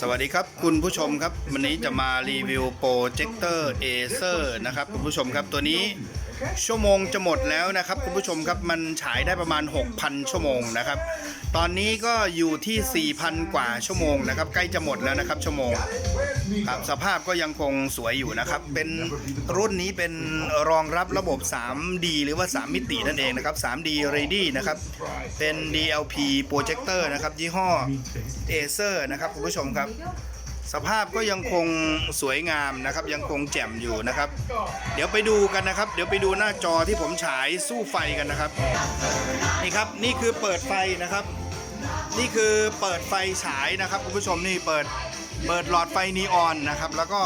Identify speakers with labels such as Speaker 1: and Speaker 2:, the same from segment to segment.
Speaker 1: สวัสดีครับคุณผู้ชมครับ วันนี้จะมารีวิวโปรเจคเตอร์เอเซอร์นะครับคุณผู้ชมครับตัวนี้ ชั่วโมงจะหมดแล้วนะครับ คุณผู้ชมครับมันฉายได้ประมาณ 6,000 ชั่วโมงนะครับ ตอนนี้ก็อยู่ที่ 4,000 กว่าชั่วโมงนะครับ ใกล้จะหมดแล้วนะครับ ชั่วโมงครับสภาพก็ยังคงสวยอยู่นะครับ เป็นรุ่นนี้เป็นรองรับระบบ 3D หรือว่า 3 มิตินั่นเองนะครับ 3D Ready นะครับ เป็น DLP Projector นะครับ ยี่ห้อ Acer นะครับ คุณผู้ชมครับ สภาพก็ยังคงสวยงามนะครับ ยังคงแจ่มอยู่นะครับ เดี๋ยวไปดูกันนะครับ เดี๋ยวไปดูหน้าจอที่ผมฉายสู้ไฟกันนะครับนี่ครับนี่คือเปิดไฟนะครับ นี่คือเปิดไฟฉายนะครับคุณผู้ชมนี่เปิดเปิดหลอดไฟนีออนนะครับ แล้วก็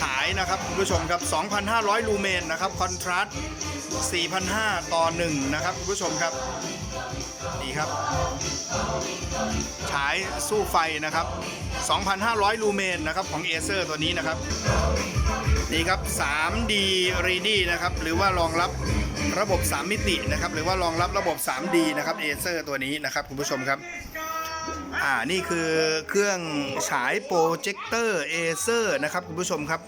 Speaker 1: ฉายนะครับคุณผู้ชมครับ 2,500 ลูเมนนะครับคอนทราสต์4,500 ต่อ 1 นะครับคุณผู้ชมครับนี่ครับ ฉายสู้ไฟนะครับ 2,500 ลูเมนนะครับของเอเซอร์ตัวนี้นะครับนี่ครับ 3D Ready นะครับหรือว่ารองรับระบบ 3 มิตินะครับหรือว่ารองรับระบบ 3D นะครับเอเซอร์ตัวนี้นะครับคุณผู้ชมครับ อ่านี่คือเครื่องฉายโปรเจคเตอร์เอเซอร์นะครับคุณผู้ชมครับ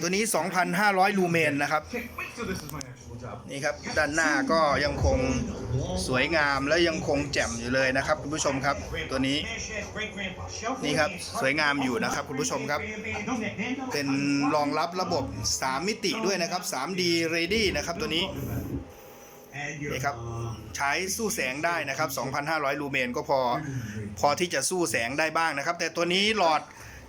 Speaker 1: ตัวนี้ 2,500 ลูเมนนะครับ นี่ครับ ด้านหน้าก็ยังคงสวยงามและยังคงแจ่มอยู่เลยนะครับคุณผู้ชมครับ ตัวนี้นี่ครับสวยงามอยู่นะครับคุณผู้ชมครับ เป็นรองรับระบบ 3 มิติด้วยนะครับ 3D Ready นะครับตัวนี้ นี่ครับใช้สู้แสงได้นะครับ 2,500 ลูเมนก็พอพอที่จะสู้แสงได้บ้างนะครับ แต่ตัวนี้หลอด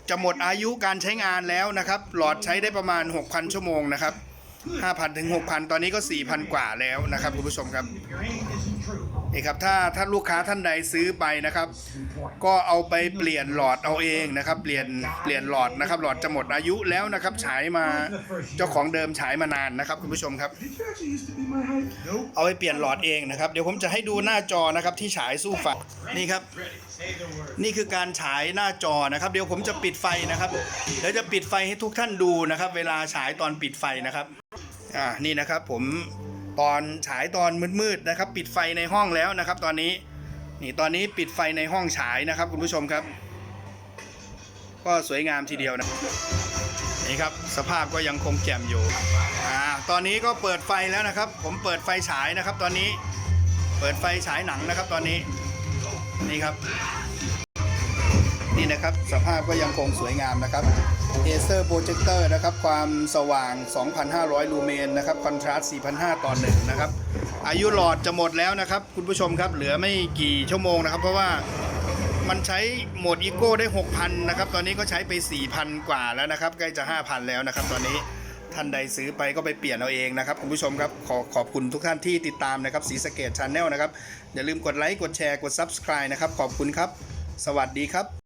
Speaker 1: จะหมดอายุการใช้งานแล้วนะครับ หลอดใช้ได้ประมาณ 6,000 ชั่วโมงนะครับ 5,000 ถึง 6,000 ตอนนี้ก็ 4,000 กว่าแล้วนะครับคุณผู้ชมครับ นี่ครับถ้าถ้าลูกค้าท่านใดซื้อไปนะครับ ก็เอาไปเปลี่ยนหลอดเอาเองนะครับ เปลี่ยนเปลี่ยนหลอดนะครับ หลอดจะหมดอายุแล้วนะครับฉายมาเจ้าของเดิมฉายมานานนะครับคุณผู้ชมครับ เอาไปเปลี่ยนหลอดเองนะครับ เดี๋ยวผมจะให้ดูหน้าจอนะครับที่ฉายสู้ไฟนี่ครับ นี่คือการฉายหน้าจอนะครับ เดี๋ยวผมจะปิดไฟนะครับเดี๋ยวจะปิดไฟให้ทุกท่านดูนะครับ เวลาฉายตอนปิดไฟนะครับอ่านี่นะครับผม ตอนฉายตอนมืดๆนะครับ ปิดไฟในห้องแล้วนะครับ ตอนนี้นี่ตอนนี้ปิดไฟในห้องฉายนะครับ คุณผู้ชมครับ ก็สวยงามทีเดียวนะนี่ครับสภาพก็ยังคงแจ่มอยู่อ่าตอนนี้ก็เปิดไฟแล้วนะครับ ผมเปิดไฟฉายนะครับ ตอนนี้เปิดไฟฉายหนังนะครับ ตอนนี้นี่ครับ นี่นะครับสภาพก็ยังคงสวยงามนะครับ Acer Projector นะครับความสว่าง 2,500 ลูเมนนะครับคอนทราสต์4,500 ต่อ1นะครับอายุหลอดจะหมดแล้วนะครับ คุณผู้ชมครับเหลือไม่กี่ชั่วโมงนะครับ เพราะว่ามันใช้โหมดอีโก้ได้ 6,000 นะครับ ตอนนี้ก็ใช้ไป 4,000 กว่าแล้วนะครับ ใกล้จะ 5,000 แล้วนะครับ ตอนนี้ท่านใดซื้อไปก็ไปเปลี่ยนเอาเองนะครับ คุณผู้ชมครับ ขอขอบคุณทุกท่านที่ติดตามนะครับสีสเกตชาแนลนะครับ อย่าลืมกดไลค์ กดแชร์ กด Subscribe นะครับ ขอบคุณครับ สวัสดีครับ